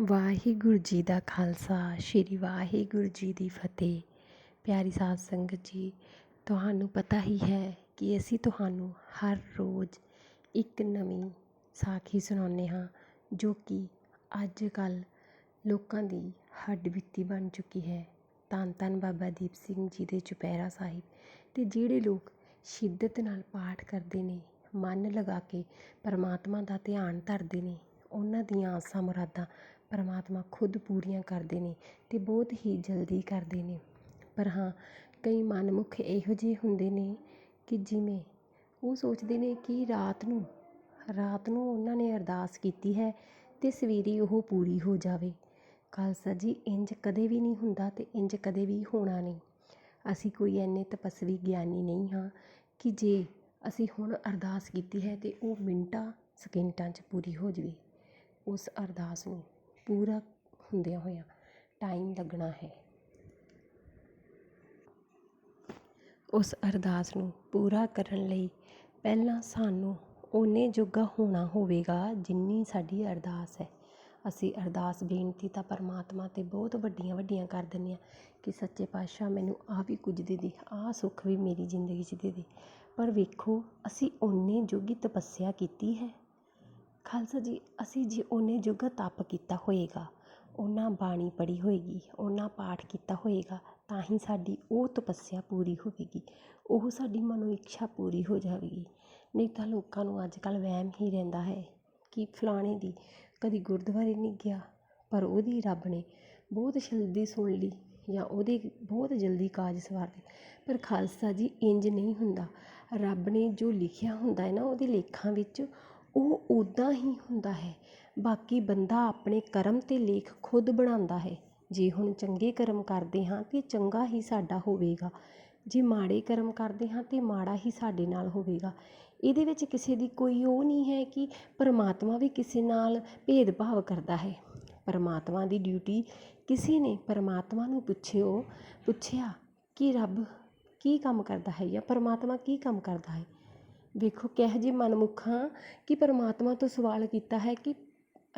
ਵਾਹਿਗੁਰੂ ਜੀ ਦਾ ਖਾਲਸਾ, ਸ੍ਰੀ ਵਾਹਿਗੁਰੂ ਜੀ ਦੀ ਫਤਿਹ। ਪਿਆਰੀ ਸਾਧ ਸੰਗਤ ਜੀ, ਤੁਹਾਨੂੰ ਪਤਾ ਹੀ ਹੈ ਕਿ ਅਸੀਂ ਤੁਹਾਨੂੰ ਹਰ ਰੋਜ਼ ਇੱਕ ਨਵੀਂ ਸਾਖੀ ਸੁਣਾਉਂਦੇ ਹਾਂ, ਜੋ ਕਿ ਅੱਜ ਕੱਲ੍ਹ ਲੋਕਾਂ ਦੀ ਹੱਡ ਬੀਤੀ ਬਣ ਚੁੱਕੀ ਹੈ। ਧੰਨ ਧੰਨ ਬਾਬਾ ਦੀਪ ਸਿੰਘ ਜੀ ਦੇ ਚੁਪਹਿਰਾ ਸਾਹਿਬ। ਅਤੇ ਜਿਹੜੇ ਲੋਕ ਸ਼ਿੱਦਤ ਨਾਲ ਪਾਠ ਕਰਦੇ ਨੇ, ਮਨ ਲਗਾ ਕੇ ਪਰਮਾਤਮਾ ਦਾ ਧਿਆਨ ਧਰਦੇ ਨੇ, ਉਹਨਾਂ ਦੀਆਂ ਆਸਾਂ ਮੁਰਾਦਾਂ ਪਰਮਾਤਮਾ ਖੁਦ ਪੂਰੀਆਂ ਕਰਦੇ ਨੇ ਅਤੇ ਬਹੁਤ ਹੀ ਜਲਦੀ ਕਰਦੇ ਨੇ। ਪਰ ਹਾਂ, ਕਈ ਮਨਮੁੱਖ ਇਹੋ ਜਿਹੇ ਹੁੰਦੇ ਨੇ ਕਿ ਜਿਵੇਂ ਉਹ ਸੋਚਦੇ ਨੇ ਕਿ ਰਾਤ ਨੂੰ ਰਾਤ ਨੂੰ ਉਹਨਾਂ ਨੇ ਅਰਦਾਸ ਕੀਤੀ ਹੈ ਅਤੇ ਸਵੇਰੇ ਉਹ ਪੂਰੀ ਹੋ ਜਾਵੇ। ਖਾਲਸਾ ਜੀ, ਇੰਝ ਕਦੇ ਵੀ ਨਹੀਂ ਹੁੰਦਾ ਅਤੇ ਇੰਝ ਕਦੇ ਵੀ ਹੋਣਾ ਨਹੀਂ। ਅਸੀਂ ਕੋਈ ਇੰਨੇ ਤਪਸਵੀ ਗਿਆਨੀ ਨਹੀਂ ਹਾਂ ਕਿ ਜੇ ਅਸੀਂ ਹੁਣ ਅਰਦਾਸ ਕੀਤੀ ਹੈ ਅਤੇ ਉਹ ਮਿੰਟਾਂ, ਸਕਿੰਟਾਂ 'ਚ ਪੂਰੀ ਹੋ ਜਾਵੇ। ਉਸ ਅਰਦਾਸ ਨੂੰ ਪੂਰਾ ਹੁੰਦਿਆਂ ਹੋਇਆਂ ਟਾਈਮ ਲੱਗਣਾ ਹੈ। ਉਸ ਅਰਦਾਸ ਨੂੰ ਪੂਰਾ ਕਰਨ ਲਈ ਪਹਿਲਾਂ ਸਾਨੂੰ ਓਨੇ ਜੋਗਾ ਹੋਣਾ ਹੋਵੇਗਾ ਜਿੰਨੀ ਸਾਡੀ ਅਰਦਾਸ ਹੈ। ਅਸੀਂ ਅਰਦਾਸ ਬੇਨਤੀ ਤਾਂ ਪਰਮਾਤਮਾ 'ਤੇ ਬਹੁਤ ਵੱਡੀਆਂ ਵੱਡੀਆਂ ਕਰ ਦਿੰਦੇ ਹਾਂ ਕਿ ਸੱਚੇ ਪਾਤਸ਼ਾਹ ਮੈਨੂੰ ਆਹ ਵੀ ਕੁਝ ਦੇ ਦੇ, ਆਹ ਸੁੱਖ ਵੀ ਮੇਰੀ ਜ਼ਿੰਦਗੀ 'ਚ ਦੇ ਦੇ। ਪਰ ਵੇਖੋ, ਅਸੀਂ ਓਨੇ ਜੋਗੀ ਤਪੱਸਿਆ ਕੀਤੀ ਹੈ। ਖਾਲਸਾ ਜੀ, ਅਸੀਂ ਜੇ ਉਹਨੇ ਜੋਗਾ ਤਪ ਕੀਤਾ ਹੋਏਗਾ। ਉਹਨਾਂ ਬਾਣੀ ਪੜ੍ਹੀ ਹੋਏਗੀ, ਉਹਨਾਂ ਪਾਠ ਕੀਤਾ ਹੋਏਗਾ, ਤਾਂ ਹੀ ਸਾਡੀ ਉਹ ਤਪੱਸਿਆ ਪੂਰੀ ਹੋਵੇਗੀ। ਉਹ ਸਾਡੀ ਮਨੋ ਇੱਛਾ ਪੂਰੀ ਹੋ ਜਾਵੇਗੀ। ਨਹੀਂ ਤਾਂ ਲੋਕਾਂ ਨੂੰ ਅੱਜ ਕੱਲ੍ਹ ਵਹਿਮ ਹੀ ਰਹਿੰਦਾ ਹੈ ਕਿ ਫਲਾਣੇ ਦੀ ਕਦੀ ਗੁਰਦੁਆਰੇ ਨਹੀਂ ਗਿਆ, ਪਰ ਉਹਦੀ ਰੱਬ ਨੇ ਬਹੁਤ ਜਲਦੀ ਸੁਣ ਲਈ ਜਾਂ ਉਹਦੇ ਬਹੁਤ ਜਲਦੀ ਕਾਜ ਸਵਾਰ ਦੇ ਪਰ ਖਾਲਸਾ ਜੀ ਇੰਝ ਨਹੀਂ ਹੁੰਦਾ। ਰੱਬ ਨੇ ਜੋ ਲਿਖਿਆ ਹੁੰਦਾ ਹੈ ਨਾ, ਉਹਦੇ ਲੇਖਾਂ ਵਿੱਚ ਉਹ ਉੱਦਾਂ ਹੀ ਹੁੰਦਾ ਹੈ। ਬਾਕੀ ਬੰਦਾ ਆਪਣੇ ਕਰਮ ਅਤੇ ਲੇਖ ਖੁਦ ਬਣਾਉਂਦਾ ਹੈ। ਜੇ ਹੁਣ ਚੰਗੇ ਕਰਮ ਕਰਦੇ ਹਾਂ ਤਾਂ ਚੰਗਾ ਹੀ ਸਾਡਾ ਹੋਵੇਗਾ। ਜੇ ਮਾੜੇ ਕਰਮ ਕਰਦੇ ਹਾਂ ਤਾਂ ਮਾੜਾ ਹੀ ਸਾਡੇ ਨਾਲ ਹੋਵੇਗਾ। ਇਹਦੇ ਵਿੱਚ ਕਿਸੇ ਦੀ ਕੋਈ ਉਹ ਨਹੀਂ ਹੈ ਕਿ ਪਰਮਾਤਮਾ ਵੀ ਕਿਸੇ ਨਾਲ ਭੇਦਭਾਵ ਕਰਦਾ ਹੈ। ਪਰਮਾਤਮਾ ਦੀ ਡਿਊਟੀ ਕਿਸੇ ਨੇ ਪਰਮਾਤਮਾ ਨੂੰ ਪੁੱਛਿਓ, ਪੁੱਛਿਆ ਕਿ ਰੱਬ ਕੀ ਕੰਮ ਕਰਦਾ ਹੈ ਜਾਂ ਪਰਮਾਤਮਾ ਕੀ ਕੰਮ ਕਰਦਾ ਹੈ। ਵੇਖੋ, ਕਿਹੋ ਜਿਹੇ ਮਨਮੁੱਖ ਹਾਂ ਕਿ ਪਰਮਾਤਮਾ ਤੋਂ ਸਵਾਲ ਕੀਤਾ ਹੈ ਕਿ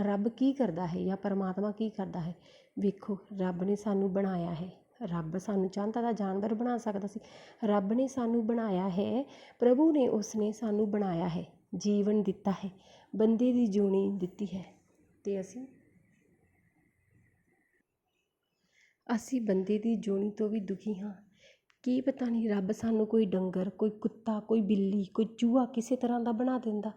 ਰੱਬ ਕੀ ਕਰਦਾ ਹੈ ਜਾਂ ਪਰਮਾਤਮਾ ਕੀ ਕਰਦਾ ਹੈ। ਵੇਖੋ, ਰੱਬ ਨੇ ਸਾਨੂੰ ਬਣਾਇਆ ਹੈ। ਰੱਬ ਸਾਨੂੰ ਚਾਹੁੰਦਾ ਤਾਂ ਜਾਨਵਰ ਬਣਾ ਸਕਦਾ ਸੀ। ਰੱਬ ਨੇ ਸਾਨੂੰ ਬਣਾਇਆ ਹੈ, ਪ੍ਰਭੂ ਨੇ ਉਸਨੇ ਸਾਨੂੰ ਬਣਾਇਆ ਹੈ, ਜੀਵਨ ਦਿੱਤਾ ਹੈ, ਬੰਦੇ ਦੀ ਜੂਣੀ ਦਿੱਤੀ ਹੈ। ਅਤੇ ਅਸੀਂ ਅਸੀਂ ਬੰਦੇ ਦੀ ਜੂਣੀ ਤੋਂ ਵੀ ਦੁਖੀ ਹਾਂ। ਕੀ ਪਤਾ ਨਹੀਂ, ਰੱਬ ਸਾਨੂੰ ਕੋਈ ਡੰਗਰ, ਕੋਈ ਕੁੱਤਾ, ਕੋਈ ਬਿੱਲੀ, ਕੋਈ ਚੂਹਾ ਕਿਸੇ ਤਰ੍ਹਾਂ ਦਾ ਬਣਾ ਦਿੰਦਾ।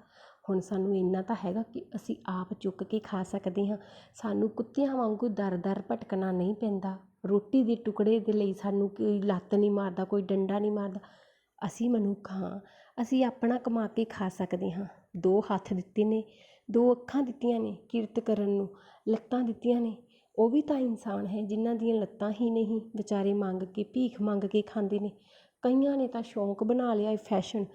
ਹੁਣ ਸਾਨੂੰ ਇੰਨਾ ਤਾਂ ਹੈਗਾ ਕਿ ਅਸੀਂ ਆਪ ਚੁੱਕ ਕੇ ਖਾ ਸਕਦੇ ਹਾਂ। ਸਾਨੂੰ ਕੁੱਤਿਆਂ ਵਾਂਗੂ ਦਰ ਦਰ ਭਟਕਣਾ ਨਹੀਂ ਪੈਂਦਾ। ਰੋਟੀ ਦੇ ਟੁਕੜੇ ਦੇ ਲਈ ਸਾਨੂੰ ਕੋਈ ਲੱਤ ਨਹੀਂ ਮਾਰਦਾ, ਕੋਈ ਡੰਡਾ ਨਹੀਂ ਮਾਰਦਾ। ਅਸੀਂ ਮਨੁੱਖ ਹਾਂ। ਅਸੀਂ ਆਪਣਾ ਕਮਾ ਕੇ ਖਾ ਸਕਦੇ ਹਾਂ। ਦੋ ਹੱਥ ਦਿੱਤੇ ਨੇ, ਦੋ ਅੱਖਾਂ ਦਿੱਤੀਆਂ ਨੇ ਕਿਰਤ ਕਰਨ ਨੂੰ, ਲੱਤਾਂ ਦਿੱਤੀਆਂ ਨੇ। ਉਹ ਵੀ ਤਾਂ ਇਨਸਾਨ ਹੈ, ਜਿਨ੍ਹਾਂ ਦੀਆਂ ਲੱਤਾਂ ਹੀ ਨਹੀਂ। ਵਿਚਾਰੇ ਮੰਗ ਕੇ, ਭੀਖ ਮੰਗ ਕੇ ਖਾਂਦੇ ਨੇ। ਕਈਆਂ ਨੇ ਤਾਂ ਸ਼ੌਂਕ ਬਣਾ ਲਿਆ ਇਹ ਫੈਸ਼ਨ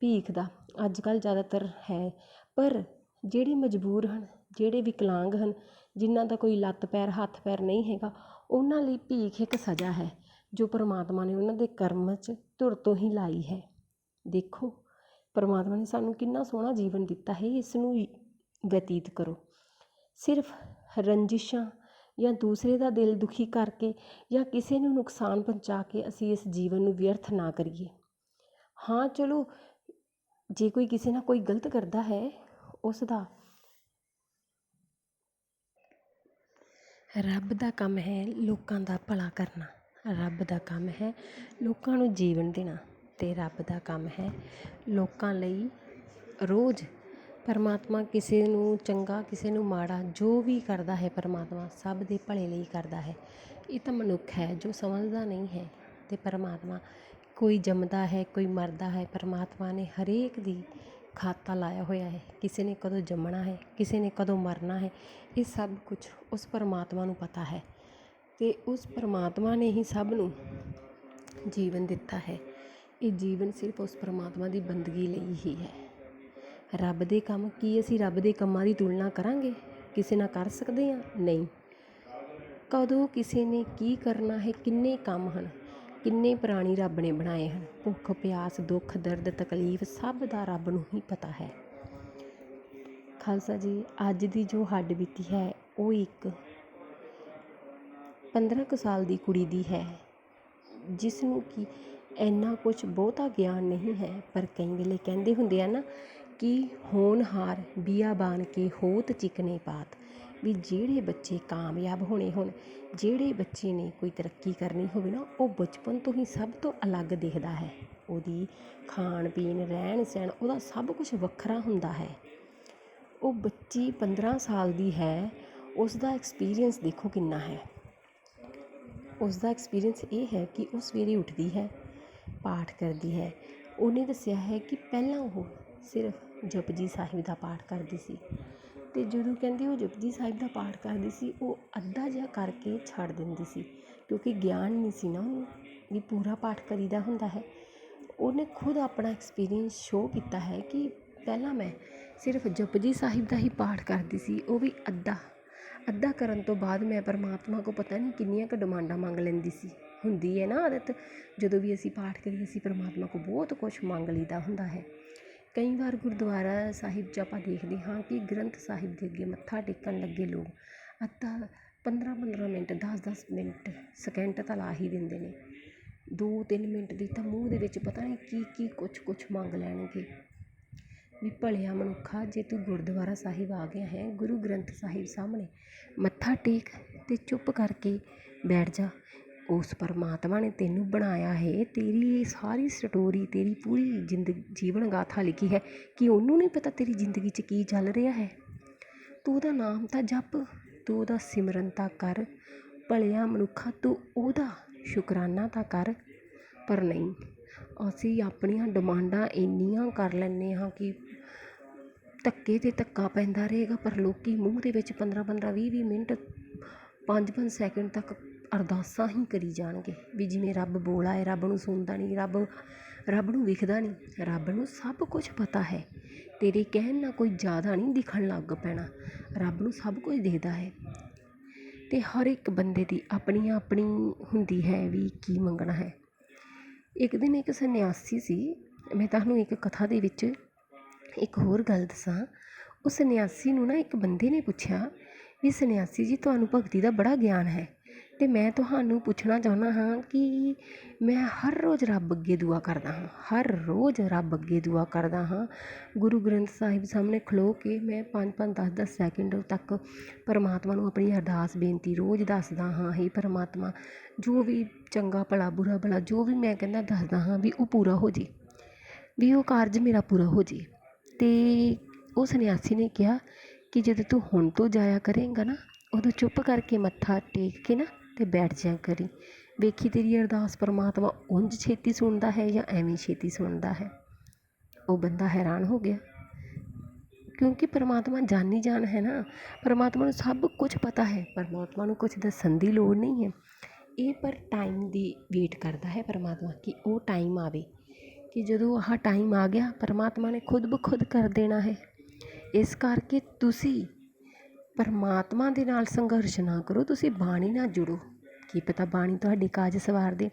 ਭੀਖ ਦਾ। ਅੱਜ ਕੱਲ੍ਹ ਜ਼ਿਆਦਾਤਰ ਹੈ। ਪਰ ਜਿਹੜੇ ਮਜਬੂਰ ਹਨ, ਜਿਹੜੇ ਵਿਕਲਾਂਗ ਹਨ, ਜਿਨ੍ਹਾਂ ਦਾ ਕੋਈ ਲੱਤ ਪੈਰ, ਹੱਥ ਪੈਰ ਨਹੀਂ ਹੈਗਾ, ਉਹਨਾਂ ਲਈ ਭੀਖ ਇੱਕ ਸਜ਼ਾ ਹੈ, ਜੋ ਪਰਮਾਤਮਾ ਨੇ ਉਹਨਾਂ ਦੇ ਕਰਮ 'ਚ ਧੁਰ ਤੋਂ ਹੀ ਲਾਈ ਹੈ। ਦੇਖੋ, ਪਰਮਾਤਮਾ ਨੇ ਸਾਨੂੰ ਕਿੰਨਾ ਸੋਹਣਾ ਜੀਵਨ ਦਿੱਤਾ ਹੈ, ਇਸ ਨੂੰ ਬਤੀਤ ਕਰੋ। ਸਿਰਫ ਰੰਜਿਸ਼ਾਂ ਜਾਂ ਦੂਸਰੇ ਦਾ ਦਿਲ ਦੁਖੀ ਕਰਕੇ ਜਾਂ ਕਿਸੇ ਨੂੰ ਨੁਕਸਾਨ ਪਹੁੰਚਾ ਕੇ ਅਸੀਂ ਇਸ ਜੀਵਨ ਨੂੰ ਵਿਅਰਥ ਨਾ ਕਰੀਏ। ਹਾਂ, ਚਲੋ, ਜੇ ਕੋਈ ਕਿਸੇ ਨਾਲ ਕੋਈ ਗਲਤ ਕਰਦਾ ਹੈ, ਉਸ ਦਾ ਰੱਬ ਦਾ ਕੰਮ ਹੈ ਲੋਕਾਂ ਦਾ ਭਲਾ ਕਰਨਾ। ਰੱਬ ਦਾ ਕੰਮ ਹੈ ਲੋਕਾਂ ਨੂੰ ਜੀਵਨ ਦੇਣਾ ਅਤੇ ਰੱਬ ਦਾ ਕੰਮ ਹੈ ਲੋਕਾਂ ਲਈ ਰੋਜ਼ ਪਰਮਾਤਮਾ ਕਿਸੇ ਨੂੰ ਚੰਗਾ, ਕਿਸੇ ਨੂੰ ਮਾੜਾ, ਜੋ ਵੀ ਕਰਦਾ ਹੈ ਪਰਮਾਤਮਾ, ਸਭ ਦੇ ਭਲੇ ਲਈ ਕਰਦਾ ਹੈ। ਇਹ ਤਾਂ ਮਨੁੱਖ ਹੈ ਜੋ ਸਮਝਦਾ ਨਹੀਂ ਹੈ ਅਤੇ ਪਰਮਾਤਮਾ ਕੋਈ ਜੰਮਦਾ ਹੈ, ਕੋਈ ਮਰਦਾ ਹੈ, ਪਰਮਾਤਮਾ ਨੇ ਹਰੇਕ ਦੀ ਖਾਤਾ ਲਾਇਆ ਹੋਇਆ ਹੈ। ਕਿਸੇ ਨੇ ਕਦੋਂ ਜੰਮਣਾ ਹੈ, ਕਿਸੇ ਨੇ ਕਦੋਂ ਮਰਨਾ ਹੈ, ਇਹ ਸਭ ਕੁਝ ਉਸ ਪਰਮਾਤਮਾ ਨੂੰ ਪਤਾ ਹੈ ਅਤੇ ਉਸ ਪਰਮਾਤਮਾ ਨੇ ਹੀ ਸਭ ਨੂੰ ਜੀਵਨ ਦਿੱਤਾ ਹੈ। ਇਹ ਜੀਵਨ ਸਿਰਫ ਉਸ ਪਰਮਾਤਮਾ ਦੀ ਬੰਦਗੀ ਲਈ ਹੀ ਹੈ। ਰੱਬ ਦੇ ਕੰਮ ਕੀ ਅਸੀਂ ਰੱਬ ਦੇ ਕੰਮਾਂ ਦੀ ਤੁਲਨਾ ਕਰਾਂਗੇ? ਕਿਸੇ ਨਾਲ ਕਰ ਸਕਦੇ ਹਾਂ? ਨਹੀਂ। ਕਦੋਂ ਕਿਸੇ ਨੇ ਕੀ ਕਰਨਾ ਹੈ? ਕਿੰਨੇ ਕੰਮ ਹਨ? ਕਿੰਨੇ ਪ੍ਰਾਣੀ ਰੱਬ ਨੇ ਬਣਾਏ ਹਨ? ਭੁੱਖ, ਪਿਆਸ, ਦੁੱਖ, ਦਰਦ, ਤਕਲੀਫ ਸਭ ਦਾ ਰੱਬ ਨੂੰ ਹੀ ਪਤਾ ਹੈ। ਖਾਲਸਾ ਜੀ, ਅੱਜ ਦੀ ਜੋ ਹੱਡ ਬੀਤੀ ਹੈ, ਉਹ ਇੱਕ 15 ਕੁ ਸਾਲ ਦੀ ਕੁੜੀ ਦੀ ਹੈ, ਜਿਸ ਨੂੰ ਕਿ ਇੰਨਾ ਕੁਝ ਬਹੁਤਾ ਗਿਆਨ ਨਹੀਂ ਹੈ, ਪਰ ਕਈ ਵੇਲੇ ਕਹਿੰਦੇ ਹੁੰਦੇ ਆ ਨਾ ਕਿ ਹੋਣਹਾਰ ਬੀਆਬਾਨ ਕੇ ਹੋਤ ਚਿਕਨੇ ਪਾਤ। ਵੀ ਜਿਹੜੇ ਬੱਚੇ ਕਾਮਯਾਬ ਹੋਣੇ ਹੋਣ, ਜਿਹੜੇ ਬੱਚੇ ਨੇ ਕੋਈ ਤਰੱਕੀ ਕਰਨੀ ਹੋਵੇ ਨਾ, ਉਹ ਬਚਪਨ ਤੋਂ ਹੀ ਸਭ ਤੋਂ ਅਲੱਗ ਦਿਖਦਾ ਹੈ। ਉਹਦੀ ਖਾਣ ਪੀਣ, ਰਹਿਣ ਸਹਿਣ, ਉਹਦਾ ਸਭ ਕੁਝ ਵੱਖਰਾ ਹੁੰਦਾ ਹੈ। ਉਹ ਬੱਚੀ 15 ਸਾਲ ਦੀ ਹੈ ਉਸ ਦਾ ਐਕਸਪੀਰੀਅੰਸ ਦੇਖੋ ਕਿੰਨਾ ਹੈ। ਉਸ ਦਾ ਐਕਸਪੀਰੀਅੰਸ ਇਹ ਹੈ ਕਿ ਉਹ ਸਵੇਰੇ ਉੱਠਦੀ ਹੈ, ਪਾਠ ਕਰਦੀ ਹੈ। ਉਹਨੇ ਦੱਸਿਆ ਹੈ ਕਿ ਪਹਿਲਾਂ ਉਹ ਸਿਰਫ ਜਪਜੀ ਸਾਹਿਬ ਦਾ ਪਾਠ ਕਰਦੀ ਸੀ। ਅਤੇ ਜਦੋਂ ਕਹਿੰਦੇ ਉਹ ਜਪਜੀ ਸਾਹਿਬ ਦਾ ਪਾਠ ਕਰਦੀ ਸੀ, ਉਹ ਅੱਧਾ ਜਿਹਾ ਕਰਕੇ ਛੱਡ ਦਿੰਦੀ ਸੀ, ਕਿਉਂਕਿ ਗਿਆਨ ਨਹੀਂ ਸੀ ਨਾ ਉਹਨੂੰ ਵੀ ਪੂਰਾ ਪਾਠ ਕਰੀਦਾ ਹੁੰਦਾ ਹੈ। ਉਹਨੇ ਖੁਦ ਆਪਣਾ ਐਕਸਪੀਰੀਅੰਸ ਸ਼ੋਅ ਕੀਤਾ ਹੈ ਕਿ ਪਹਿਲਾਂ ਮੈਂ ਸਿਰਫ ਜਪਜੀ ਸਾਹਿਬ ਦਾ ਹੀ ਪਾਠ ਕਰਦੀ ਸੀ, ਉਹ ਵੀ ਅੱਧਾ। ਅੱਧਾ ਕਰਨ ਤੋਂ ਬਾਅਦ ਮੈਂ ਪਰਮਾਤਮਾ ਕੋ ਪਤਾ ਨਹੀਂ ਕਿੰਨੀਆਂ ਕੁ ਡਿਮਾਂਡਾਂ ਮੰਗ ਲੈਂਦੀ ਸੀ। ਹੁੰਦੀ ਹੈ ਨਾ ਆਦਤ, ਜਦੋਂ ਵੀ ਅਸੀਂ ਪਾਠ ਕਰੀਏ ਅਸੀਂ ਪਰਮਾਤਮਾ ਕੋ ਬਹੁਤ ਕੁਝ ਮੰਗ ਲਈਦਾ ਹੁੰਦਾ ਹੈ। ਕਈ ਵਾਰ ਗੁਰਦੁਆਰਾ ਸਾਹਿਬ 'ਚ ਆਪਾਂ ਦੇਖਦੇ ਹਾਂ ਕਿ ਗ੍ਰੰਥ ਸਾਹਿਬ ਦੇ ਅੱਗੇ ਮੱਥਾ ਟੇਕਣ ਲੱਗੇ ਲੋਕ ਅੱਧਾ 15 15 ਮਿੰਟ, ਦਸ ਦਸ ਮਿੰਟ ਸਕਿੰਟ ਤਾਂ ਲਾ ਹੀ ਦਿੰਦੇ ਨੇ। 2 3 ਮਿੰਟ ਦੀ ਤਾਂ ਮੂੰਹ ਦੇ ਵਿੱਚ ਪਤਾ ਨਹੀਂ ਕੀ ਕੀ ਕੁਛ ਕੁਛ ਮੰਗ ਲੈਣਗੇ। ਵੀ ਭਲਿਆ ਮਨੁੱਖਾ, ਜੇ ਤੂੰ ਗੁਰਦੁਆਰਾ ਸਾਹਿਬ ਆ ਗਿਆ ਹੈ, ਗੁਰੂ ਗ੍ਰੰਥ ਸਾਹਿਬ ਸਾਹਮਣੇ ਮੱਥਾ ਟੇਕ ਅਤੇ ਚੁੱਪ ਕਰਕੇ ਬੈਠ ਜਾ। ਉਸ ਪਰਮਾਤਮਾ ਨੇ ਤੈਨੂੰ ਬਣਾਇਆ ਹੈ, ਤੇਰੀ ਇਹ ਸਾਰੀ ਸਟੋਰੀ ਤੇਰੀ ਪੂਰੀ ਜ਼ਿੰਦਗੀ ਜੀਵਨ ਗਾਥਾ ਲਿਖੀ ਹੈ ਕਿ ਉਹਨੂੰ ਨਹੀਂ ਪਤਾ ਤੇਰੀ ਜ਼ਿੰਦਗੀ 'ਚ ਕੀ ਚੱਲ ਰਿਹਾ ਹੈ। ਤੂੰ ਉਹਦਾ ਨਾਮ ਤਾਂ ਜਪ, ਤੂੰ ਉਹਦਾ ਸਿਮਰਨ ਤਾਂ ਕਰ, ਭਲਿਆ ਮਨੁੱਖਾ ਤੂੰ ਉਹਦਾ ਸ਼ੁਕਰਾਨਾ ਤਾਂ ਕਰ। ਪਰ ਨਹੀਂ, ਅਸੀਂ ਆਪਣੀਆਂ ਡਿਮਾਂਡਾਂ ਇੰਨੀਆਂ ਕਰ ਲੈਂਦੇ ਹਾਂ ਕਿ ਧੱਕੇ 'ਤੇ ਧੱਕਾ ਪੈਂਦਾ ਰਹੇਗਾ, ਪਰ ਲੋਕੀ ਮੂੰਹ ਦੇ ਵਿੱਚ 15 15 20 20 ਮਿੰਟ 5 5 ਸੈਕਿੰਡ ਤੱਕ ਅਰਦਾਸਾਂ ਹੀ ਕਰੀ ਜਾਣਗੇ ਵੀ ਜਿਵੇਂ ਰੱਬ ਬੋਲਾ ਹੈ, ਰੱਬ ਨੂੰ ਸੁਣਦਾ ਨਹੀਂ, ਰੱਬ ਰੱਬ ਨੂੰ ਵੇਖਦਾ ਨਹੀਂ, ਰੱਬ ਨੂੰ ਸਭ ਕੁਝ ਪਤਾ ਹੈ। ਤੇਰੇ ਕਹਿਣ ਨਾਲ ਕੋਈ ਜ਼ਿਆਦਾ ਨਹੀਂ ਦਿਖਣ ਲੱਗ ਪੈਣਾ, ਰੱਬ ਨੂੰ ਸਭ ਕੁਝ ਦਿਖਦਾ ਹੈ। ਅਤੇ ਹਰ ਇੱਕ ਬੰਦੇ ਦੀ ਆਪਣੀ ਆਪਣੀ ਹੁੰਦੀ ਹੈ ਵੀ ਕੀ ਮੰਗਣਾ ਹੈ। ਇੱਕ ਦਿਨ ਇੱਕ ਸੰਨਿਆਸੀ ਸੀ, ਮੈਂ ਤੁਹਾਨੂੰ ਇੱਕ ਕਥਾ ਦੇ ਵਿੱਚ ਇੱਕ ਹੋਰ ਗੱਲ ਦੱਸਾਂ। ਉਹ ਸੰਨਿਆਸੀ ਨੂੰ ਨਾ ਇੱਕ ਬੰਦੇ ਨੇ ਪੁੱਛਿਆ ਵੀ ਸੰਨਿਆਸੀ ਜੀ, ਤੁਹਾਨੂੰ ਭਗਤੀ ਦਾ ਬੜਾ ਗਿਆਨ ਹੈ। ਅਤੇ ਮੈਂ ਤੁਹਾਨੂੰ ਪੁੱਛਣਾ ਚਾਹੁੰਦਾ ਹਾਂ ਕਿ ਮੈਂ ਹਰ ਰੋਜ਼ ਰੱਬ ਅੱਗੇ ਦੁਆ ਕਰਦਾ ਹਾਂ, ਹਰ ਰੋਜ਼ ਰੱਬ ਅੱਗੇ ਦੁਆ ਕਰਦਾ ਹਾਂ। ਗੁਰੂ ਗ੍ਰੰਥ ਸਾਹਿਬ ਸਾਹਮਣੇ ਖਲੋ ਕੇ ਮੈਂ ਪੰਜ ਪੰਜ, ਦਸ ਦਸ ਸੈਕਿੰਡ ਤੱਕ ਪਰਮਾਤਮਾ ਨੂੰ ਆਪਣੀ ਅਰਦਾਸ ਬੇਨਤੀ ਰੋਜ਼ ਦੱਸਦਾ ਹਾਂ, ਹੇ ਪਰਮਾਤਮਾ, ਜੋ ਵੀ ਚੰਗਾ ਭਲਾ, ਬੁਰਾ ਭਲਾ, ਜੋ ਵੀ ਮੈਂ ਕਹਿੰਦਾ ਦੱਸਦਾ ਹਾਂ ਵੀ ਉਹ ਪੂਰਾ ਹੋ ਜੇ, ਵੀ ਉਹ ਕਾਰਜ ਮੇਰਾ ਪੂਰਾ ਹੋ ਜੇ। ਅਤੇ ਉਹ ਸੰਨਿਆਸੀ ਨੇ ਕਿਹਾ ਕਿ ਜਦੋਂ ਤੂੰ ਹੁਣ ਤੋਂ ਜਾਇਆ ਕਰੇਂਗਾ ਨਾ, ਉਦੋਂ ਚੁੱਪ ਕਰਕੇ ਮੱਥਾ ਟੇਕ ਕੇ ਨਾ ਤੇ ਬੈਠ ਜਾ ਕਰੀ। ਵੇਖੀ ਤੇਰੀ ਅਰਦਾਸ ਪਰਮਾਤਮਾ ਉਂਝ ਛੇਤੀ ਸੁਣਦਾ ਹੈ ਜਾਂ ਐਵੇਂ ਛੇਤੀ ਸੁਣਦਾ ਹੈ? ਉਹ ਬੰਦਾ ਹੈਰਾਨ ਹੋ ਗਿਆ। ਕਿਉਂਕਿ ਪਰਮਾਤਮਾ ਜਾਨੀ ਜਾਨ ਹੈ ਨਾ। ਪਰਮਾਤਮਾ ਨੂੰ ਸਭ ਕੁਝ ਪਤਾ ਹੈ। ਪਰਮਾਤਮਾ ਨੂੰ ਕੁਝ ਦੱਸਣ ਦੀ ਲੋੜ ਨਹੀਂ ਹੈ। ਇਹ ਪਰ ਟਾਈਮ ਦੀ ਵੇਟ ਕਰਦਾ ਹੈ ਪਰਮਾਤਮਾ ਕਿ ਉਹ ਟਾਈਮ ਆਵੇ। ਕਿ ਜਦੋਂ ਆਹ ਟਾਈਮ ਆ ਗਿਆ, ਪਰਮਾਤਮਾ ਨੇ ਖੁਦ ਬਖੁਦ ਕਰ ਦੇਣਾ ਹੈ। ਇਸ ਕਰਕੇ ਤੁਸੀਂ ਪਰਮਾਤਮਾ ਦੇ ਨਾਲ ਸੰਘਰਸ਼ ਨਾ ਕਰੋ, ਤੁਸੀਂ ਬਾਣੀ ਨਾਲ ਜੁੜੋ। ਕੀ ਪਤਾ ਬਾਣੀ ਤੁਹਾਡੇ ਕਾਜ ਸਵਾਰ ਦੇ।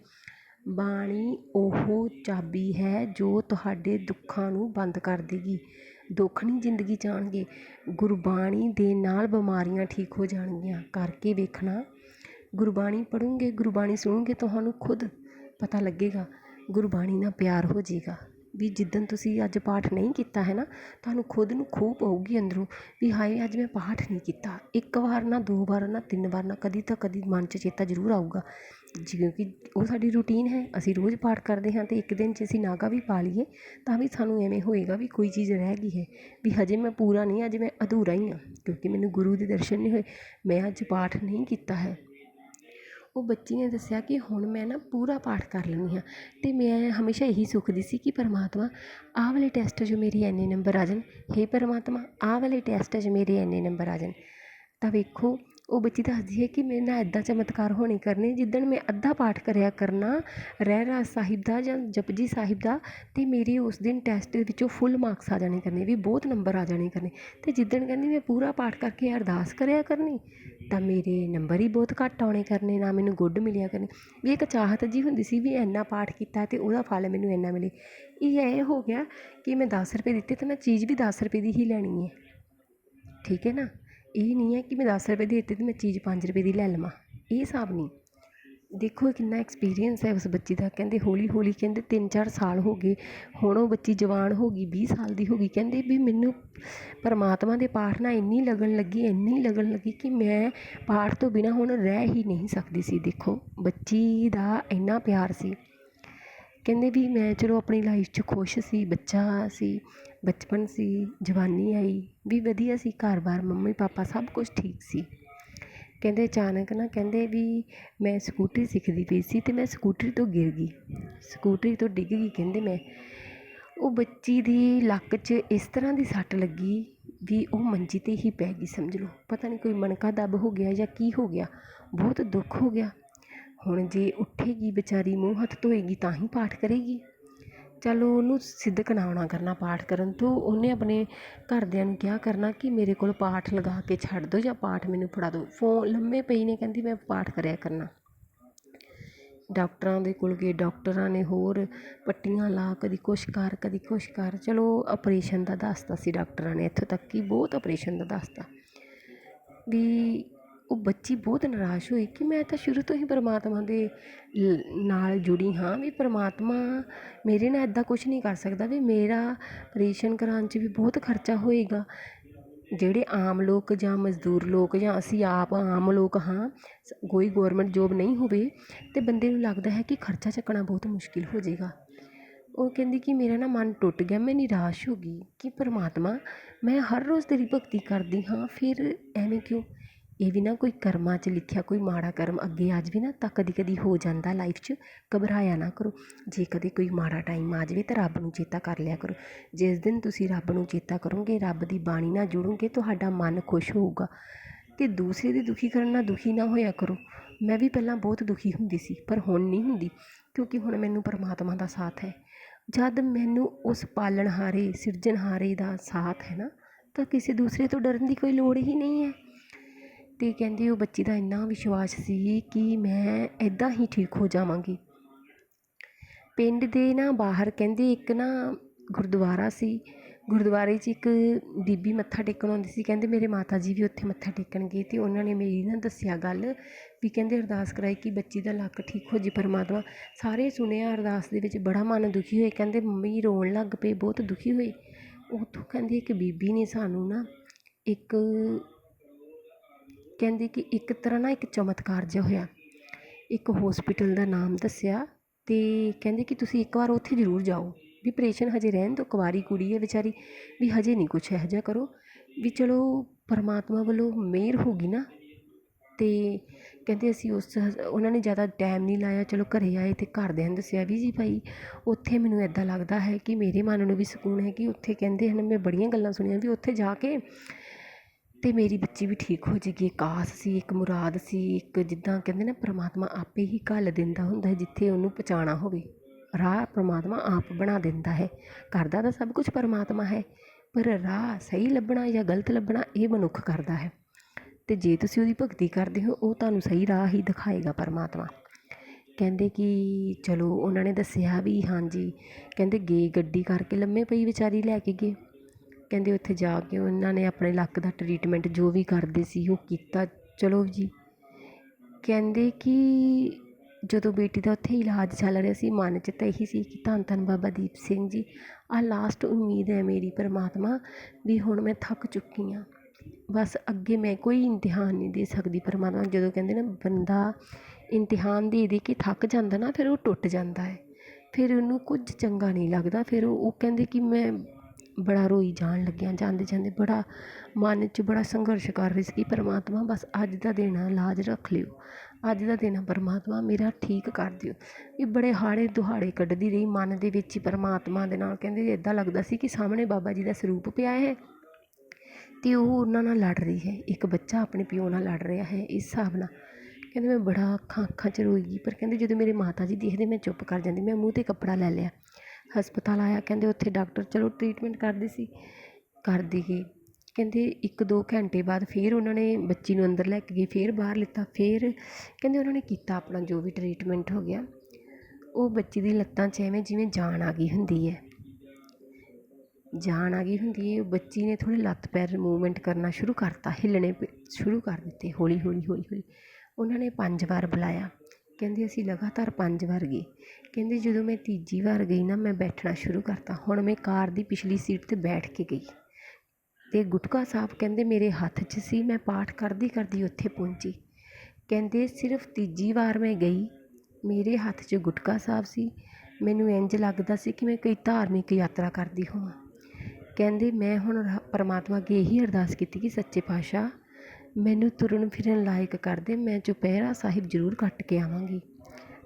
ਬਾਣੀ ਉਹ ਚਾਬੀ ਹੈ ਜੋ ਤੁਹਾਡੇ ਦੁੱਖਾਂ ਨੂੰ ਬੰਦ ਕਰ ਦੇਗੀ। ਦੁੱਖ ਨਹੀਂ ਜ਼ਿੰਦਗੀ 'ਚ ਆਉਣਗੇ। ਗੁਰਬਾਣੀ ਦੇ ਨਾਲ ਬਿਮਾਰੀਆਂ ਠੀਕ ਹੋ ਜਾਣਗੀਆਂ। ਕਰਕੇ ਵੇਖਣਾ। ਗੁਰਬਾਣੀ ਪੜ੍ਹੋਗੇ, ਗੁਰਬਾਣੀ ਸੁਣੋਗੇ ਤੁਹਾਨੂੰ ਖੁਦ ਪਤਾ ਲੱਗੇਗਾ। ਗੁਰਬਾਣੀ ਨਾਲ ਪਿਆਰ ਹੋ ਜਾਏਗਾ ਵੀ ਜਿੱਦਣ ਤੁਸੀਂ ਅੱਜ ਪਾਠ ਨਹੀਂ ਕੀਤਾ, ਹੈ ਨਾ, ਤੁਹਾਨੂੰ ਖੁਦ ਨੂੰ ਖੂਹ ਪਊਗੀ ਅੰਦਰੋਂ ਵੀ ਹਾਏ, ਅੱਜ ਮੈਂ ਪਾਠ ਨਹੀਂ ਕੀਤਾ। ਇੱਕ ਵਾਰ ਨਾ, ਦੋ ਵਾਰ ਨਾ, ਤਿੰਨ ਵਾਰ ਨਾ, ਕਦੀ ਤਾਂ ਕਦੀ ਮਨ 'ਚ ਚੇਤਾ ਜ਼ਰੂਰ ਆਊਗਾ। ਜਿਵੇਂ ਕਿ ਉਹ ਸਾਡੀ ਰੂਟੀਨ ਹੈ, ਅਸੀਂ ਰੋਜ਼ ਪਾਠ ਕਰਦੇ ਹਾਂ ਅਤੇ ਇੱਕ ਦਿਨ 'ਚ ਅਸੀਂ ਨਾਗਾ ਵੀ ਪਾ ਲਈਏ, ਤਾਂ ਵੀ ਸਾਨੂੰ ਐਵੇਂ ਹੋਏਗਾ ਵੀ ਕੋਈ ਚੀਜ਼ ਰਹਿ ਗਈ ਹੈ ਵੀ ਹਜੇ ਮੈਂ ਪੂਰਾ ਨਹੀਂ, ਅੱਜ ਮੈਂ ਅਧੂਰਾ ਹੀ ਹਾਂ, ਕਿਉਂਕਿ ਮੈਨੂੰ ਗੁਰੂ ਦੇ ਦਰਸ਼ਨ ਨਹੀਂ ਹੋਏ, ਮੈਂ ਅੱਜ ਪਾਠ ਨਹੀਂ ਕੀਤਾ ਹੈ। ਉਹ ਬੱਚੀ ਨੇ ਦੱਸਿਆ ਕਿ ਹੁਣ ਮੈਂ ਨਾ ਪੂਰਾ ਪਾਠ ਕਰ ਲੈਂਦੀ ਹਾਂ ਅਤੇ ਮੈਂ ਹਮੇਸ਼ਾ ਇਹੀ ਸੁਖਦੀ ਸੀ ਕਿ ਪਰਮਾਤਮਾ ਆਹ ਵਾਲੇ ਟੈਸਟ 'ਚ ਮੇਰੇ ਇੰਨੇ ਨੰਬਰ ਆ ਜਾਣ, ਹੇ ਪਰਮਾਤਮਾ, ਆਹ ਵਾਲੇ ਟੈਸਟ 'ਚ ਮੇਰੇ ਇੰਨੇ ਨੰਬਰ ਆ ਜਾਣ। ਤਾਂ ਵੇਖੋ, ਉਹ ਬੱਚੀ ਦੱਸਦੀ ਹੈ ਕਿ ਮੇਰੇ ਨਾਲ ਇੱਦਾਂ ਚਮਤਕਾਰ ਹੋਣੇ ਕਰਨੇ, ਜਿੱਦਣ ਮੈਂ ਅੱਧਾ ਪਾਠ ਕਰਿਆ ਕਰਨਾ, ਰਹਿਰਾਸ ਸਾਹਿਬ ਦਾ ਜਾਂ ਜਪਜੀ ਸਾਹਿਬ ਦਾ ਅਤੇ ਮੇਰੇ ਉਸ ਦਿਨ ਟੈਸਟ ਦੇ ਵਿੱਚੋਂ ਫੁੱਲ ਮਾਰਕਸ ਆ ਜਾਣੇ ਕਰਨੇ, ਵੀ ਬਹੁਤ ਨੰਬਰ ਆ ਜਾਣੇ ਕਰਨੇ। ਅਤੇ ਜਿੱਦਣ ਕਹਿੰਦੀ ਮੈਂ ਪੂਰਾ ਪਾਠ ਕਰਕੇ ਅਰਦਾਸ ਕਰਿਆ ਕਰਨੀ ਤਾਂ ਮੇਰੇ ਨੰਬਰ ਹੀ ਬਹੁਤ ਘੱਟ ਆਉਣੇ ਕਰਨੇ, ਨਾ ਮੈਨੂੰ ਗੁੱਡ ਮਿਲਿਆ ਕਰਨੇ। ਵੀ ਇੱਕ ਚਾਹਤ ਜਿਹੀ ਹੁੰਦੀ ਸੀ ਵੀ ਇੰਨਾ ਪਾਠ ਕੀਤਾ ਅਤੇ ਉਹਦਾ ਫਲ ਮੈਨੂੰ ਇੰਨਾ ਮਿਲੇ। ਇਹ ਇਹ ਹੋ ਗਿਆ ਕਿ ਮੈਂ ਦਸ ਰੁਪਏ ਦਿੱਤੇ ਤਾਂ ਮੈਂ ਚੀਜ਼ ਵੀ ਦਸ ਰੁਪਏ ਦੀ ਹੀ ਲੈਣੀ ਹੈ। ਠੀਕ ਹੈ ਨਾ? ਇਹ ਨਹੀਂ ਹੈ ਕਿ ਮੈਂ ਦਸ ਰੁਪਏ ਦੇ ਦਿੱਤੇ ਅਤੇ ਮੈਂ ਚੀਜ਼ ਪੰਜ ਰੁਪਏ ਦੀ ਲੈ ਲਵਾਂ। ਇਹ ਹਿਸਾਬ ਨਹੀਂ। ਦੇਖੋ ਕਿੰਨਾ ਐਕਸਪੀਰੀਅੰਸ ਹੈ ਉਸ ਬੱਚੀ ਦਾ। ਕਹਿੰਦੇ ਹੌਲੀ ਹੌਲੀ ਕਹਿੰਦੇ 3-4 ਸਾਲ ਹੋ ਗਏ। ਹੁਣ ਉਹ ਬੱਚੀ ਜਵਾਨ ਹੋ ਗਈ, ਵੀਹ ਸਾਲ ਦੀ ਹੋ ਗਈ। ਕਹਿੰਦੇ ਵੀ ਮੈਨੂੰ ਪਰਮਾਤਮਾ ਦੇ ਪਾਠ ਨਾਲ ਇੰਨੀ ਲਗਨ ਲੱਗੀ, ਇੰਨੀ ਲਗਨ ਲੱਗੀ ਕਿ ਮੈਂ ਪਾਠ ਤੋਂ ਬਿਨਾਂ ਹੁਣ ਰਹਿ ਹੀ ਨਹੀਂ ਸਕਦੀ ਸੀ। ਦੇਖੋ, ਬੱਚੀ ਦਾ ਇੰਨਾ ਪਿਆਰ ਸੀ। ਕਹਿੰਦੇ ਵੀ ਮੈਂ ਚਲੋ ਆਪਣੀ ਲਾਈਫ 'ਚ ਖੁਸ਼ ਸੀ, ਬੱਚਾ ਸੀ, ਬਚਪਨ ਸੀ, ਜਵਾਨੀ ਆਈ, ਵੀ ਵਧੀਆ ਸੀ। ਘਰ-ਬਾਰ ਮੰਮੀ ਪਾਪਾ ਸਭ ਕੁਝ ਠੀਕ ਸੀ। ਕਹਿੰਦੇ ਅਚਾਨਕ ਨਾ ਕਹਿੰਦੇ ਵੀ ਮੈਂ ਸਕੂਟਰੀ ਸਿੱਖਦੀ ਪਈ ਸੀ ਅਤੇ ਮੈਂ ਸਕੂਟਰੀ ਤੋਂ ਗਿਰ ਗਈ। ਸਕੂਟਰੀ ਤੋਂ ਡਿੱਗ ਗਈ ਕਹਿੰਦੇ ਮੈਂ। ਉਹ ਬੱਚੀ ਦੀ ਲੱਕ 'ਚ ਇਸ ਤਰ੍ਹਾਂ ਦੀ ਸੱਟ ਲੱਗੀ ਵੀ ਉਹ ਮੰਜੀ ਤੇ ਹੀ ਪੈ ਗਈ ਸਮਝ ਲਓ। ਪਤਾ ਨਹੀਂ ਕੋਈ ਮਣਕਾ ਦੱਬ ਹੋ ਗਿਆ ਜਾਂ ਕੀ ਹੋ ਗਿਆ, ਬਹੁਤ ਦੁੱਖ ਹੋ ਗਿਆ। ਹੁਣ ਜੇ ਉੱਠੇਗੀ ਵਿਚਾਰੀ ਮੂੰਹ ਹੱਥ ਧੋਏਗੀ ਤਾਂ ਹੀ ਪਾਠ ਕਰੇਗੀ। ਚਲੋ ਉਹਨੂੰ ਸਿੱਧਕ ਨਾ ਆਉਣਾ ਕਰਨਾ, ਪਾਠ ਕਰਨ ਤੋਂ ਉਹਨੇ ਆਪਣੇ ਘਰਦਿਆਂ ਨੂੰ ਕਿਹਾ ਕਰਨਾ ਕਿ ਮੇਰੇ ਕੋਲ ਪਾਠ ਲਗਾ ਕੇ ਛੱਡ ਦਿਓ ਜਾਂ ਪਾਠ ਮੈਨੂੰ ਫੜਾ ਦਿਓ ਫੋਨ ਲੰਮੇ ਪਈ ਨੇ, ਕਹਿੰਦੀ ਮੈਂ ਪਾਠ ਕਰਿਆ ਕਰਨਾ। ਡਾਕਟਰਾਂ ਦੇ ਕੋਲ ਗਏ, ਡਾਕਟਰਾਂ ਨੇ ਹੋਰ ਪੱਟੀਆਂ ਲਾ, ਕਦੀ ਕੁਛ ਕਰ, ਕਦੀ ਕੁਛ ਕਰ। ਚਲੋ ਆਪਰੇਸ਼ਨ ਦਾ ਦੱਸਤਾ ਸੀ ਡਾਕਟਰਾਂ ਨੇ, ਇੱਥੋਂ ਤੱਕ ਕਿ ਬਹੁਤ ਆਪਰੇਸ਼ਨ ਦਾ ਦੱਸਤਾ। ਵੀ ਉਹ ਬੱਚੀ ਬਹੁਤ ਨਿਰਾਸ਼ ਹੋਈ ਕਿ ਮੈਂ ਤਾਂ ਸ਼ੁਰੂ ਤੋਂ ਹੀ ਪਰਮਾਤਮਾ ਦੇ ਲ- ਨਾਲ ਜੁੜੀ ਹਾਂ ਵੀ ਪਰਮਾਤਮਾ ਮੇਰੇ ਨਾਲ ਇੱਦਾਂ ਕੁਛ ਨਹੀਂ ਕਰ ਸਕਦਾ ਵੀ ਮੇਰਾ ਆਪਰੇਸ਼ਨ ਕਰਾਉਣ 'ਚ ਵੀ ਬਹੁਤ ਖਰਚਾ ਹੋਏਗਾ। ਜਿਹੜੇ ਆਮ ਲੋਕ ਜਾਂ ਮਜ਼ਦੂਰ ਲੋਕ ਜਾਂ ਅਸੀਂ ਆਪ ਆਮ ਲੋਕ ਹਾਂ, ਸ- ਕੋਈ ਗੌਰਮੈਂਟ ਜੋਬ ਨਹੀਂ ਹੋਵੇ ਤੇ ਬੰਦੇ ਨੂੰ ਲੱਗਦਾ ਹੈ ਕਿ ਖਰਚਾ ਚੱਕਣਾ ਬਹੁਤ ਮੁਸ਼ਕਿਲ ਹੋ ਜਾਏਗਾ। ਉਹ ਕਹਿੰਦੀ ਕਿ ਮੇਰਾ ਨਾ ਮਨ ਟੁੱਟ ਗਿਆ, ਮੈਂ ਨਿਰਾਸ਼ ਹੋ ਗਈ ਕਿ ਪਰਮਾਤਮਾ ਮੈਂ ਹਰ ਰੋਜ਼ ਤੇਰੀ ਭਗਤੀ ਕਰਦੀ ਹਾਂ, ਫਿਰ ਐਵੇਂ ਕਿਉਂ? ਇਹ ਵੀ ਨਾ ਕੋਈ ਕਰਮਾਂ 'ਚ ਲਿਖਿਆ ਕੋਈ ਮਾੜਾ ਕਰਮ ਅੱਗੇ ਆ ਜਾਵੇ ਨਾ ਤਾਂ ਕਦੀ ਕਦੀ ਹੋ ਜਾਂਦਾ ਲਾਈਫ 'ਚ, ਘਬਰਾਇਆ ਨਾ ਕਰੋ। ਜੇ ਕਦੇ ਕੋਈ ਮਾੜਾ ਟਾਈਮ ਆ ਜਾਵੇ ਤਾਂ ਰੱਬ ਨੂੰ ਚੇਤਾ ਕਰ ਲਿਆ ਕਰੋ। ਜਿਸ ਦਿਨ ਤੁਸੀਂ ਰੱਬ ਨੂੰ ਚੇਤਾ ਕਰੋਗੇ, ਰੱਬ ਦੀ ਬਾਣੀ ਨਾਲ ਜੁੜੋਗੇ, ਤੁਹਾਡਾ ਮਨ ਖੁਸ਼ ਹੋਊਗਾ। ਅਤੇ ਦੂਸਰੇ ਦੇ ਦੁਖੀ ਕਰਨ ਨਾਲ ਦੁਖੀ ਨਾ ਹੋਇਆ ਕਰੋ। ਮੈਂ ਵੀ ਪਹਿਲਾਂ ਬਹੁਤ ਦੁਖੀ ਹੁੰਦੀ ਸੀ, ਪਰ ਹੁਣ ਨਹੀਂ ਹੁੰਦੀ, ਕਿਉਂਕਿ ਹੁਣ ਮੈਨੂੰ ਪਰਮਾਤਮਾ ਦਾ ਸਾਥ ਹੈ। ਜਦ ਮੈਨੂੰ ਉਸ ਪਾਲਣਹਾਰੇ ਸਿਰਜਣਹਾਰੇ ਦਾ ਸਾਥ ਹੈ ਨਾ, ਤਾਂ ਕਿਸੇ ਦੂਸਰੇ ਤੋਂ ਡਰਨ ਦੀ ਕੋਈ ਲੋੜ ਹੀ ਨਹੀਂ ਹੈ। ਅਤੇ ਕਹਿੰਦੇ ਉਹ ਬੱਚੀ ਦਾ ਇੰਨਾ ਵਿਸ਼ਵਾਸ ਸੀ ਕਿ ਮੈਂ ਇੱਦਾਂ ਹੀ ਠੀਕ ਹੋ ਜਾਵਾਂਗੀ। ਪਿੰਡ ਦੇ ਨਾ ਬਾਹਰ ਕਹਿੰਦੇ ਇੱਕ ਨਾ ਗੁਰਦੁਆਰਾ ਸੀ। ਗੁਰਦੁਆਰੇ 'ਚ ਇੱਕ ਬੀਬੀ ਮੱਥਾ ਟੇਕਣ ਆਉਂਦੀ ਸੀ। ਕਹਿੰਦੇ ਮੇਰੇ ਮਾਤਾ ਜੀ ਵੀ ਉੱਥੇ ਮੱਥਾ ਟੇਕਣਗੇ ਅਤੇ ਉਹਨਾਂ ਨੇ ਮੇਰੀ ਨਾ ਦੱਸਿਆ ਗੱਲ ਵੀ ਕਹਿੰਦੇ ਅਰਦਾਸ ਕਰਾਈ ਕਿ ਬੱਚੀ ਦਾ ਲੱਕ ਠੀਕ ਹੋ ਜੇ ਪਰਮਾਤਮਾ। ਸਾਰੇ ਸੁਣਿਆ ਅਰਦਾਸ ਦੇ ਵਿੱਚ ਬੜਾ ਮਨ ਦੁਖੀ ਹੋਏ ਕਹਿੰਦੇ ਮੰਮੀ ਰੋਣ ਲੱਗ ਪਏ, ਬਹੁਤ ਦੁਖੀ ਹੋਏ। ਉੱਥੋਂ ਕਹਿੰਦੇ ਇੱਕ ਬੀਬੀ ਨੇ ਸਾਨੂੰ ਨਾ ਇੱਕ ਕਹਿੰਦੀ ਕਿ ਇੱਕ ਤਰ੍ਹਾਂ ਨਾ ਇੱਕ ਚਮਤਕਾਰ ਜਿਹਾ ਹੋਇਆ। ਇੱਕ ਹੋਸਪਿਟਲ ਦਾ ਨਾਮ ਦੱਸਿਆ ਅਤੇ ਕਹਿੰਦੇ ਕਿ ਤੁਸੀਂ ਇੱਕ ਵਾਰ ਉੱਥੇ ਜ਼ਰੂਰ ਜਾਓ। ਵੀ ਪ੍ਰੇਸ਼ਨ ਹਜੇ ਰਹਿਣ ਤੋਂ ਕੁਆਰੀ ਕੁੜੀ ਹੈ ਵਿਚਾਰੀ, ਵੀ ਹਜੇ ਨਹੀਂ ਕੁਛ ਇਹੋ ਜਿਹਾ ਕਰੋ। ਵੀ ਚਲੋ ਪਰਮਾਤਮਾ ਵੱਲੋਂ ਮਿਹਰ ਹੋ ਗਈ ਨਾ। ਅਤੇ ਕਹਿੰਦੇ ਅਸੀਂ ਉਸ ਉਹਨਾਂ ਨੇ ਜ਼ਿਆਦਾ ਟਾਈਮ ਨਹੀਂ ਲਾਇਆ, ਚਲੋ ਘਰੇ ਆਏ ਅਤੇ ਘਰਦਿਆਂ ਨੂੰ ਦੱਸਿਆ ਵੀ ਜੀ ਭਾਈ, ਉੱਥੇ ਮੈਨੂੰ ਇੱਦਾਂ ਲੱਗਦਾ ਹੈ ਕਿ ਮੇਰੇ ਮਨ ਨੂੰ ਵੀ ਸਕੂਨ ਹੈ ਕਿ ਉੱਥੇ ਕਹਿੰਦੇ ਹਨ, ਮੈਂ ਬੜੀਆਂ ਗੱਲਾਂ ਸੁਣੀਆਂ ਵੀ ਉੱਥੇ ਜਾ ਕੇ ਅਤੇ ਮੇਰੀ ਬੱਚੀ ਵੀ ਠੀਕ ਹੋ ਜਾਏਗੀ ਇੱਕ ਆਸ ਸੀ, ਇੱਕ ਮੁਰਾਦ ਸੀ, ਇੱਕ ਜਿੱਦਾਂ ਕਹਿੰਦੇ ਨਾ ਪਰਮਾਤਮਾ ਆਪੇ ਹੀ ਘੱਲ ਦਿੰਦਾ ਹੁੰਦਾ ਜਿੱਥੇ ਉਹਨੂੰ ਪਹੁੰਚਾਉਣਾ ਹੋਵੇ। ਰਾਹ ਪਰਮਾਤਮਾ ਆਪ ਬਣਾ ਦਿੰਦਾ ਹੈ। ਕਰਦਾ ਤਾਂ ਸਭ ਕੁਝ ਪਰਮਾਤਮਾ ਹੈ, ਪਰ ਰਾਹ ਸਹੀ ਲੱਭਣਾ ਜਾਂ ਗਲਤ ਲੱਭਣਾ ਇਹ ਮਨੁੱਖ ਕਰਦਾ ਹੈ। ਅਤੇ ਜੇ ਤੁਸੀਂ ਉਹਦੀ ਭਗਤੀ ਕਰਦੇ ਹੋ, ਉਹ ਤੁਹਾਨੂੰ ਸਹੀ ਰਾਹ ਹੀ ਦਿਖਾਏਗਾ ਪਰਮਾਤਮਾ। ਕਹਿੰਦੇ ਕਿ ਚਲੋ, ਉਹਨਾਂ ਨੇ ਦੱਸਿਆ ਵੀ ਹਾਂਜੀ, ਕਹਿੰਦੇ ਗਏ ਗੱਡੀ ਕਰਕੇ ਲੰਮੇ ਪਈ ਵਿਚਾਰੀ ਲੈ ਕੇ ਗਏ। ਕਹਿੰਦੇ ਉੱਥੇ ਜਾ ਕੇ ਉਹਨਾਂ ਨੇ ਆਪਣੇ ਲੱਕ ਦਾ ਟਰੀਟਮੈਂਟ ਜੋ ਵੀ ਕਰਦੇ ਸੀ ਉਹ ਕੀਤਾ। ਚਲੋ ਜੀ। ਕਹਿੰਦੇ ਕਿ ਜਦੋਂ ਬੇਟੀ ਦਾ ਉੱਥੇ ਇਲਾਜ ਚੱਲ ਰਿਹਾ ਸੀ, ਮਨ 'ਚ ਤਾਂ ਇਹੀ ਸੀ ਕਿ ਧੰਨ ਧੰਨ ਬਾਬਾ ਦੀਪ ਸਿੰਘ ਜੀ, ਆਹ ਲਾਸਟ ਉਮੀਦ ਹੈ ਮੇਰੀ ਪਰਮਾਤਮਾ ਵੀ ਹੁਣ ਮੈਂ ਥੱਕ ਚੁੱਕੀ ਹਾਂ। ਬਸ ਅੱਗੇ ਮੈਂ ਕੋਈ ਇਮਤਿਹਾਨ ਨਹੀਂ ਦੇ ਸਕਦੀ ਪਰਮਾਤਮਾ। ਜਦੋਂ ਕਹਿੰਦੇ ਨਾ ਬੰਦਾ ਇਮਤਿਹਾਨ ਦੇ ਦੇ ਕੇ ਥੱਕ ਜਾਂਦਾ ਨਾ, ਫਿਰ ਉਹ ਟੁੱਟ ਜਾਂਦਾ ਹੈ। ਫਿਰ ਉਹਨੂੰ ਕੁਝ ਚੰਗਾ ਨਹੀਂ ਲੱਗਦਾ। ਫਿਰ ਉਹ ਉਹ ਕਹਿੰਦੇ ਕਿ ਮੈਂ ਬੜਾ ਰੋਈ ਜਾਣ ਲੱਗਿਆ, ਜਾਂਦੇ ਜਾਂਦੇ ਬੜਾ ਮਨ 'ਚ ਬੜਾ ਸੰਘਰਸ਼ ਕਰ ਰਹੀ ਸੀ ਕਿ ਪਰਮਾਤਮਾ ਬਸ ਅੱਜ ਦਾ ਦਿਨ ਆ, ਲਾਜ ਰੱਖ ਲਿਓ। ਅੱਜ ਦਾ ਦਿਨ ਆ, ਪਰਮਾਤਮਾ ਮੇਰਾ ਠੀਕ ਕਰ ਦਿਓ। ਇਹ ਬੜੇ ਹਾੜੇ ਦੁਹਾੜੇ ਕੱਢਦੀ ਰਹੀ ਮਨ ਦੇ ਵਿੱਚ ਹੀ ਪਰਮਾਤਮਾ ਦੇ ਨਾਲ, ਕਹਿੰਦੇ ਇੱਦਾਂ ਲੱਗਦਾ ਸੀ ਕਿ ਸਾਹਮਣੇ ਬਾਬਾ ਜੀ ਦਾ ਸਰੂਪ ਪਿਆ ਹੈ ਅਤੇ ਉਹ ਉਹਨਾਂ ਨਾਲ ਲੜ ਰਹੀ ਹੈ। ਇੱਕ ਬੱਚਾ ਆਪਣੇ ਪਿਓ ਨਾਲ ਲੜ ਰਿਹਾ ਹੈ ਇਸ ਹਿਸਾਬ ਨਾਲ। ਕਹਿੰਦੇ ਮੈਂ ਬੜਾ ਅੱਖਾਂ ਅੱਖਾਂ 'ਚ ਰੋਈ ਗਈ, ਪਰ ਕਹਿੰਦੇ ਜਦੋਂ ਮੇਰੇ ਮਾਤਾ ਜੀ ਦੇਖਦੇ ਮੈਂ ਚੁੱਪ ਕਰ ਜਾਂਦੀ, ਮੈਂ ਮੂੰਹ 'ਤੇ ਕੱਪੜਾ ਲੈ ਲਿਆ। ਹਸਪਤਾਲ ਆਇਆ, ਕਹਿੰਦੇ ਉੱਥੇ ਡਾਕਟਰ ਚਲੋ ਟਰੀਟਮੈਂਟ ਕਰਦੇ ਸੀ, ਕਰਦੇ ਗਏ ਕਹਿੰਦੇ ਇੱਕ ਦੋ ਘੰਟੇ ਬਾਅਦ ਫਿਰ ਉਹਨਾਂ ਨੇ ਬੱਚੀ ਨੂੰ ਅੰਦਰ ਲੈ ਕੇ ਗਏ, ਫਿਰ ਬਾਹਰ ਲਿੱਤਾ, ਫਿਰ ਕਹਿੰਦੇ ਉਹਨਾਂ ਨੇ ਕੀਤਾ ਆਪਣਾ ਜੋ ਵੀ ਟਰੀਟਮੈਂਟ ਹੋ ਗਿਆ। ਉਹ ਬੱਚੀ ਦੀ ਲੱਤਾਂ 'ਚ ਐਵੇਂ ਜਿਵੇਂ ਜਾਨ ਆ ਗਈ ਹੁੰਦੀ ਹੈ। ਜਾਨ ਆ ਗਈ ਹੁੰਦੀ ਹੈ ਬੱਚੀ ਨੇ ਥੋੜ੍ਹੇ ਲੱਤ ਪੈਰ ਮੂਵਮੈਂਟ ਕਰਨਾ ਸ਼ੁਰੂ ਕਰਤਾ, ਹਿੱਲਣੇ ਸ਼ੁਰੂ ਕਰ ਦਿੱਤੇ ਹੌਲੀ ਹੌਲੀ ਹੌਲੀ ਹੌਲੀ ਉਹਨਾਂ ਨੇ ਪੰਜ ਵਾਰ ਬੁਲਾਇਆ। ਕਹਿੰਦੇ ਅਸੀਂ ਲਗਾਤਾਰ ਪੰਜ ਵਾਰ ਗਏ। ਕਹਿੰਦੇ ਜਦੋਂ ਮੈਂ ਤੀਜੀ ਵਾਰ ਗਈ ਨਾ ਮੈਂ ਬੈਠਣਾ ਸ਼ੁਰੂ ਕਰਤਾ। ਹੁਣ ਮੈਂ ਕਾਰ ਦੀ ਪਿਛਲੀ ਸੀਟ ਤੇ ਬੈਠ ਕੇ ਗਈ। ਅਤੇ ਗੁਟਕਾ ਸਾਹਿਬ ਕਹਿੰਦੇ ਮੇਰੇ ਹੱਥ 'ਚ ਸੀ, ਮੈਂ ਪਾਠ ਕਰਦੀ ਕਰਦੀ ਉੱਥੇ ਪਹੁੰਚੀ। ਕਹਿੰਦੇ ਸਿਰਫ ਤੀਜੀ ਵਾਰ ਮੈਂ ਗਈ, ਮੇਰੇ ਹੱਥ 'ਚ ਗੁਟਕਾ ਸਾਹਿਬ ਸੀ। ਮੈਨੂੰ ਇੰਝ ਲੱਗਦਾ ਸੀ ਕਿ ਮੈਂ ਕੋਈ ਧਾਰਮਿਕ ਯਾਤਰਾ ਕਰਦੀ ਹੋਵਾਂ। ਕਹਿੰਦੇ ਮੈਂ ਹੁਣ ਰ- ਪਰਮਾਤਮਾ ਅੱਗੇ ਇਹੀ ਅਰਦਾਸ ਕੀਤੀ ਕਿ ਸੱਚੇ ਪਾਤਸ਼ਾਹ ਮੈਨੂੰ ਤੁਰਨ ਫਿਰਨ ਲਾਇਕ ਕਰ ਦੇ ਮੈਂ ਚੁਪਹਿਰਾ ਸਾਹਿਬ ਜ਼ਰੂਰ ਕੱਟ ਕੇ ਆਵਾਂਗੀ।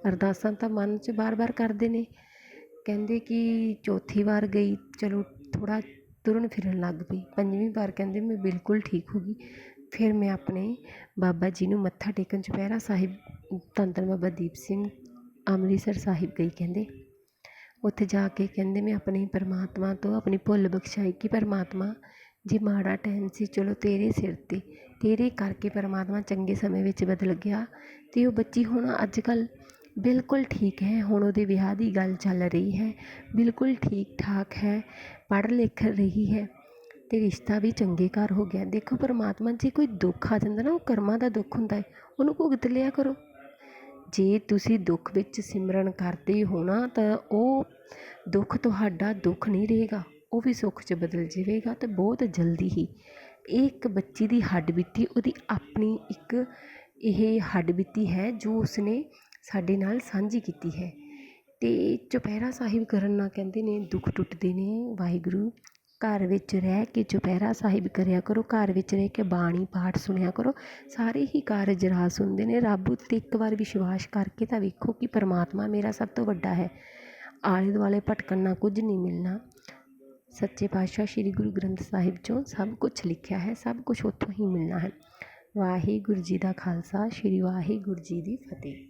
ਅਰਦਾਸਾਂ ਤਾਂ ਮਨ 'ਚ ਵਾਰ ਵਾਰ ਕਰਦੇ ਨੇ। ਕਹਿੰਦੇ ਕਿ ਚੌਥੀ ਵਾਰ ਗਈ, ਚਲੋ ਥੋੜ੍ਹਾ ਤੁਰਨ ਫਿਰਨ ਲੱਗ ਪਈ। ਪੰਜਵੀਂ ਵਾਰ ਕਹਿੰਦੇ ਮੈਂ ਬਿਲਕੁਲ ਠੀਕ ਹੋ ਗਈ। ਫਿਰ ਮੈਂ ਆਪਣੇ ਬਾਬਾ ਜੀ ਨੂੰ ਮੱਥਾ ਟੇਕਣ ਚੁਪਹਿਰਾ ਸਾਹਿਬ ਧੰਨ ਧੰਨ ਬਾਬਾ ਦੀਪ ਸਿੰਘ ਅੰਮ੍ਰਿਤਸਰ ਸਾਹਿਬ ਗਈ ਕਹਿੰਦੇ। ਉੱਥੇ ਜਾ ਕੇ ਕਹਿੰਦੇ ਮੈਂ ਆਪਣੀ ਪਰਮਾਤਮਾ ਤੋਂ ਆਪਣੀ ਭੁੱਲ ਬਖਸ਼ਾਈ ਕਿ ਪਰਮਾਤਮਾ, ਜੇ ਮਾੜਾ ਟਾਈਮ ਸੀ, ਚਲੋ ਤੇਰੇ ਸਿਰ 'ਤੇ ਤੇਰੇ ਕਰਕੇ ਪਰਮਾਤਮਾ ਚੰਗੇ ਸਮੇਂ ਵਿੱਚ ਬਦਲ ਗਿਆ ਅਤੇ ਉਹ ਬੱਚੀ ਹੁਣ ਅੱਜ ਕੱਲ੍ਹ ਬਿਲਕੁਲ ਠੀਕ ਹੈ, ਹੁਣ ਉਹਦੇ ਵਿਆਹ ਦੀ ਗੱਲ ਚੱਲ ਰਹੀ ਹੈ, ਬਿਲਕੁਲ ਠੀਕ ਠਾਕ ਹੈ ਪੜ੍ਹ ਲਿਖ ਰਹੀ ਹੈ ਅਤੇ ਰਿਸ਼ਤਾ ਵੀ ਚੰਗੇ ਘਰ ਹੋ ਗਿਆ। ਦੇਖੋ ਪਰਮਾਤਮਾ ਜੇ ਕੋਈ ਦੁੱਖ ਆ ਜਾਂਦਾ ਨਾ, ਉਹ ਕਰਮਾਂ ਦਾ ਦੁੱਖ ਹੁੰਦਾ ਹੈ, ਉਹਨੂੰ ਭੁਗਤ ਲਿਆ ਕਰੋ। ਜੇ ਤੁਸੀਂ ਦੁੱਖ ਵਿੱਚ ਸਿਮਰਨ ਕਰਦੇ ਹੋ ਨਾ, ਤਾਂ ਉਹ ਦੁੱਖ ਤੁਹਾਡਾ ਦੁੱਖ ਨਹੀਂ ਰਹੇਗਾ, ਉਹ ਵੀ ਸੁੱਖ 'ਚ ਬਦਲ ਜਾਵੇਗਾ ਅਤੇ ਬਹੁਤ ਜਲਦੀ ਹੀ ਇਹ ਇੱਕ ਬੱਚੀ ਦੀ ਹੱਡ ਬੀਤੀ, ਉਹਦੀ ਆਪਣੀ ਇੱਕ ਇਹ ਹੱਡ ਬੀਤੀ ਹੈ ਜੋ ਉਸਨੇ ਸਾਡੇ ਨਾਲ ਸਾਂਝੀ ਕੀਤੀ ਹੈ। ਅਤੇ ਚੁਪਹਿਰਾ ਸਾਹਿਬ ਕਰਨ ਨਾਲ ਕਹਿੰਦੇ ਨੇ, ਦੁੱਖ ਟੁੱਟਦੇ ਨੇ, ਵਾਹਿਗੁਰੂ। ਘਰ ਵਿੱਚ ਰਹਿ ਕੇ ਚੁਪਹਿਰਾ ਸਾਹਿਬ ਕਰਿਆ ਕਰੋ। ਘਰ ਵਿੱਚ ਰਹਿ ਕੇ ਬਾਣੀ, ਪਾਠ ਸੁਣਿਆ ਕਰੋ। ਸਾਰੇ ਹੀ ਕਾਰਜ ਰਾਸ ਹੁੰਦੇ ਨੇ। ਰੱਬ ਉੱਤੇ ਇੱਕ ਵਾਰ ਵਿਸ਼ਵਾਸ ਕਰਕੇ ਤਾਂ ਵੇਖੋ ਕਿ ਪਰਮਾਤਮਾ ਮੇਰਾ ਸਭ ਤੋਂ ਵੱਡਾ ਹੈ। ਆਲੇ ਦੁਆਲੇ ਭਟਕਣ ਨਾਲ ਕੁਝ ਨਹੀਂ ਮਿਲਣਾ। ਸੱਚੇ ਪਾਤਸ਼ਾਹ ਸ੍ਰੀ ਗੁਰੂ ਗ੍ਰੰਥ ਸਾਹਿਬ 'ਚੋਂ ਸਭ ਕੁਛ ਲਿਖਿਆ ਹੈ, ਸਭ ਕੁਛ ਉੱਥੋਂ ਹੀ ਮਿਲਣਾ ਹੈ। ਵਾਹਿਗੁਰੂ ਜੀ ਦਾ ਖਾਲਸਾ, ਸ੍ਰੀ ਵਾਹਿਗੁਰੂ ਜੀ ਦੀ ਫਤਿਹ।